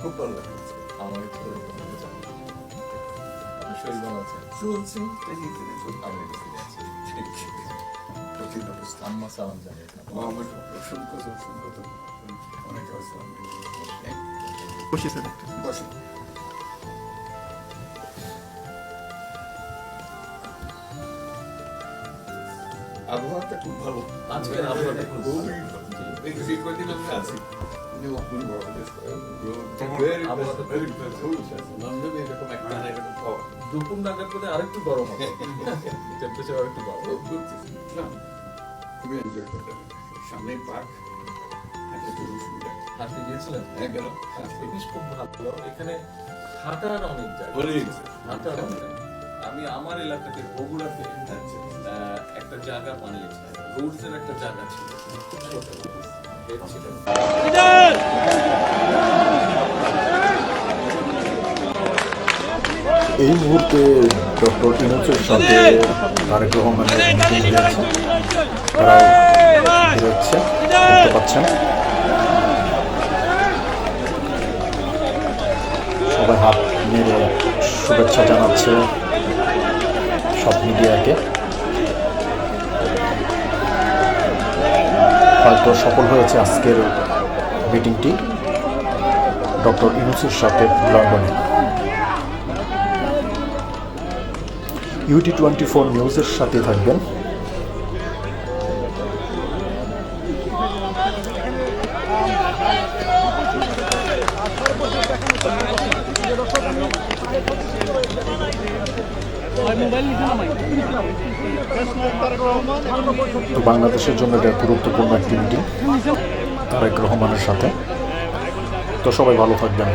খুব ভালো লাগে আমার একটু শরীর ভালো আছে চলছে আমি ফিরে আছি আম্মা সালাম জানিয়ে আমার অসংখ্য অসংখ্য অনেক আসসালাম বসে। স্যার বসুন আবহাওয়াটা খুব ভালো। আজকের আবহাওয়াটা খুব ভালো। খুবই ভালো। এই যে কদিন আমরা আছি। আবহাওয়াটা ভেরি গুড লন্ডনে এরকম একটা দুপুর নাগাদ করে আরেকটু গরম হবে। টেম্পারেচার আরেকটু বাড়বে। খুবই এনজয় করতে সামনে পার্ক খুব সুবিধা। হাঁটতে গিয়েছিলেন? হ্যাঁ গেল জিনিস খুব ভালো। এখানে হাঁটার অনেক জায়গা হাঁটার অনেক আমি আমার এলাকাতে বগুড়াতে আহ, একটা জায়গা বানিয়েছি। রোডসের একটা জায়গা ছিল। এই মুহূর্তে ডক্টর ইনুসের সাথে তারেক রহমানের পাচ্ছেন। সবাই হাত মেরে শুভেচ্ছা জানাচ্ছে সব মিডিয়াকে। হয়তো সফল হয়েছে আজকের মিটিংটি। ডক্টর ইউনুসের সাথে লন্ডনে। ইউটি টোয়েন্টি ফোর নিউজের সাথে থাকবেন। তো বাংলাদেশের জন্য এটা গুরুত্বপূর্ণ একটি মিটিং তারেক রহমানের সাথে। তো সবাই ভালো থাকবেন।